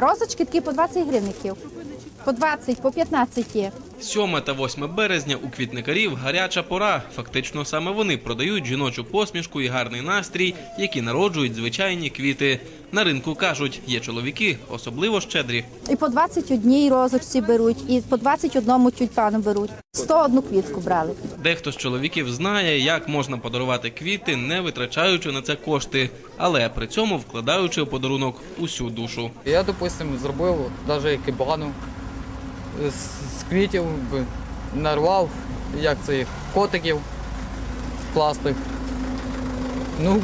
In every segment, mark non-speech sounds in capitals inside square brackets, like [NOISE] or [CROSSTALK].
Розочки такі по 20 гривників. По 20, по 15 є. 7 та 8 березня у квітникарів гаряча пора. Фактично саме вони продають жіночу посмішку і гарний настрій, які народжують звичайні квіти. На ринку кажуть, є чоловіки, особливо щедрі. І по 21 розочці беруть, і по 21 тюльпану беруть. 101 квітку брали. Дехто з чоловіків знає, як можна подарувати квіти, не витрачаючи на це кошти, але при цьому вкладаючи у подарунок усю душу. Я, допустим, зробив навіть кибану з, квітів, нарвав, як це їх, котиків класних. Ну,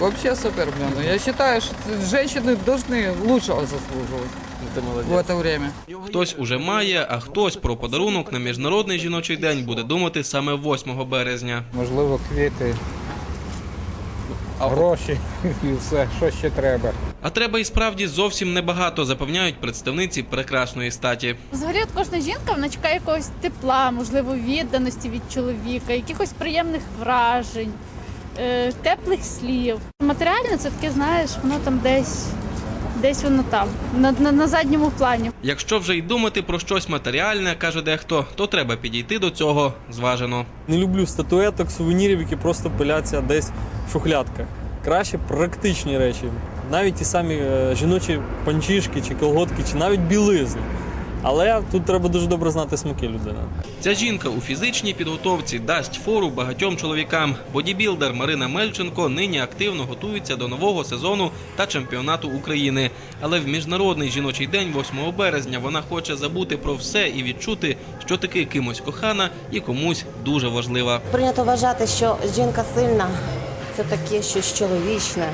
взагалі супер. Я вважаю, що це- жінки повинні лучшого заслужувати в це время. Хтось уже має, а хтось про подарунок на міжнародний жіночий день буде думати саме 8 березня. можливо, квіти, гроші [LAUGHS] і все, що ще треба. А треба і справді зовсім небагато, запевняють представниці прекрасної статі. Взагалі, от кожна жінка вона чекає якогось тепла, можливо, відданості від чоловіка, якихось приємних вражень, е, теплих слів. Матеріально це таке, знаєш, воно там десь, десь воно там, на, на, на задньому плані. Якщо вже й думати про щось матеріальне, каже дехто, то треба підійти до цього зважено. Не люблю статуеток, сувенірів, які просто пиляться десь в шухлядках. Краще практичні речі, навіть ті самі е, жіночі панчішки чи колготки, чи навіть білизни. Але тут треба дуже добре знати смаки людини. Ця жінка у фізичній підготовці дасть фору багатьом чоловікам. Бодібілдер Марина Мельченко нині активно готується до нового сезону та чемпіонату України. Але в міжнародний жіночий день, 8 березня, вона хоче забути про все і відчути, що таки кимось кохана і комусь дуже важлива. Прийнято вважати, що жінка сильна це таке щось чоловічне,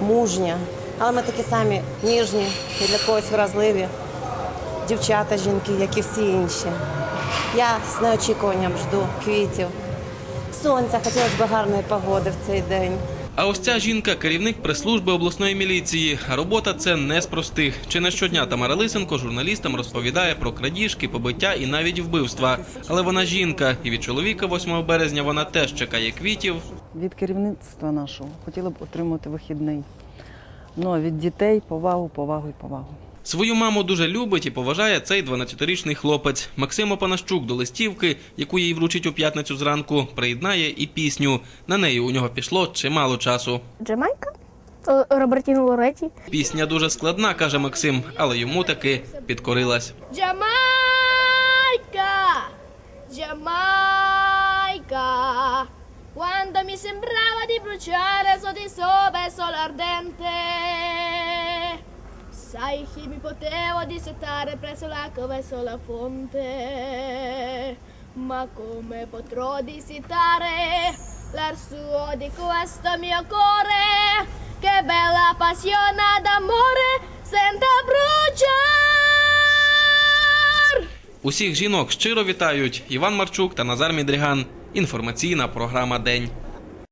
мужнє. Але ми такі самі ніжні і для когось вразливі. Дівчата, жінки, як і всі інші. Я з неочікуванням жду квітів. Сонця, хотілося б гарної погоди в цей день. А ось ця жінка керівник прес-служби обласної міліції. Робота це не з простих. Чи не щодня Тамара Лисенко журналістам розповідає про крадіжки, побиття і навіть вбивства. Але вона жінка, і від чоловіка 8 березня вона теж чекає квітів. від керівництва нашого хотіла б отримати вихідний. Ну а від дітей повагу, повагу і повагу. Свою маму дуже любить і поважає цей 12-річний хлопець. Максим Опанащук до листівки, яку їй вручить у п'ятницю зранку, приєднає і пісню. На неї у нього пішло чимало часу. Джамайка Робертіно Лореті. Пісня дуже складна, каже Максим, але йому таки підкорилась. Jamaica, Jamaica, quando mi sembrava di bruciare sotto il sole ardente. Sai che mi potevo dissettare presso l'acqua verso la fonte, ma come potrò dissettare l'arsuo di questo mio cuore? Che bella passione d'amore senza bruciare! Усіх жінок щиро вітають Іван Марчук та Назар Мідріган. Інформаційна програма День.